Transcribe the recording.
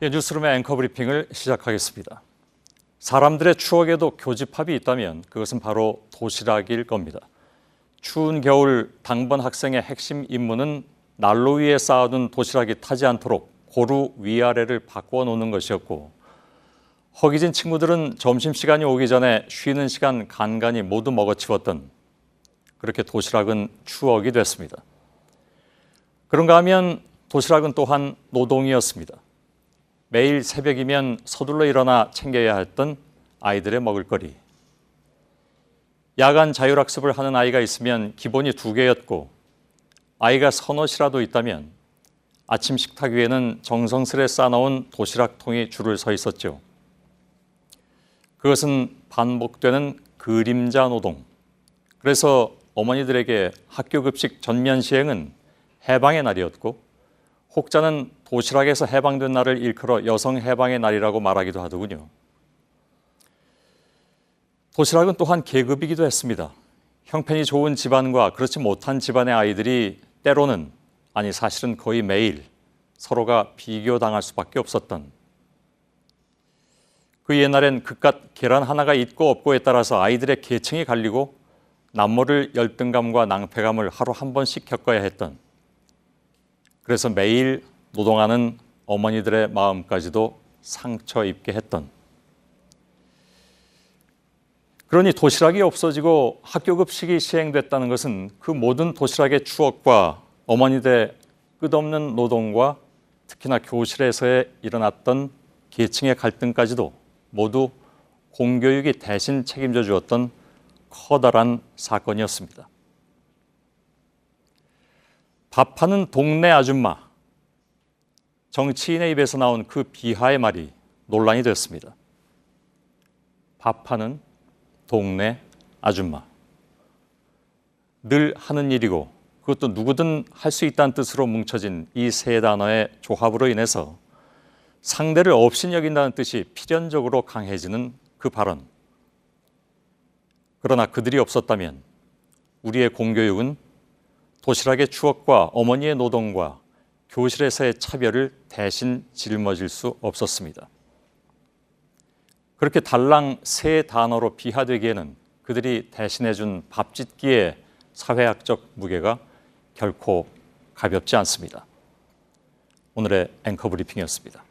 예, 뉴스룸의 앵커 브리핑을 시작하겠습니다. 사람들의 추억에도 교집합이 있다면 그것은 바로 도시락일 겁니다. 추운 겨울 당번 학생의 핵심 임무는 난로 위에 쌓아둔 도시락이 타지 않도록 고루 위아래를 바꿔 놓는 것이었고 허기진 친구들은 점심시간이 오기 전에 쉬는 시간 간간히 모두 먹어치웠던 그렇게 도시락은 추억이 됐습니다. 그런가 하면 도시락은 또한 노동이었습니다. 매일 새벽이면 서둘러 일어나 챙겨야 했던 아이들의 먹을거리. 야간 자율학습을 하는 아이가 있으면 기본이 두 개였고 아이가 서너시라도 있다면 아침 식탁 위에는 정성스레 싸놓은 도시락통이 줄을 서 있었죠. 그것은 반복되는 그림자 노동. 그래서 어머니들에게 학교 급식 전면 시행은 해방의 날이었고 혹자는 도시락에서 해방된 날을 일컬어 여성 해방의 날이라고 말하기도 하더군요. 도시락은 또한 계급이기도 했습니다. 형편이 좋은 집안과 그렇지 못한 집안의 아이들이 때로는 아니 사실은 거의 매일 서로가 비교당할 수밖에 없었던 그 옛날엔 그깟 계란 하나가 있고 없고에 따라서 아이들의 계층이 갈리고 남모를 열등감과 낭패감을 하루 한 번씩 겪어야 했던 그래서 매일 노동하는 어머니들의 마음까지도 상처 입게 했던 그러니 도시락이 없어지고 학교 급식이 시행됐다는 것은 그 모든 도시락의 추억과 어머니들의 끝없는 노동과 특히나 교실에서의 일어났던 계층의 갈등까지도 모두 공교육이 대신 책임져 주었던 커다란 사건이었습니다. 밥하는 동네 아줌마. 정치인의 입에서 나온 그 비하의 말이 논란이 됐습니다. 밥하는 동네 아줌마. 늘 하는 일이고 그것도 누구든 할 수 있다는 뜻으로 뭉쳐진 이 세 단어의 조합으로 인해서 상대를 없인 여긴다는 뜻이 필연적으로 강해지는 그 발언. 그러나 그들이 없었다면 우리의 공교육은 도시락의 추억과 어머니의 노동과 교실에서의 차별을 대신 짊어질 수 없었습니다. 그렇게 달랑 세 단어로 비하되기에는 그들이 대신해준 밥짓기의 사회학적 무게가 결코 가볍지 않습니다. 오늘의 앵커 브리핑이었습니다.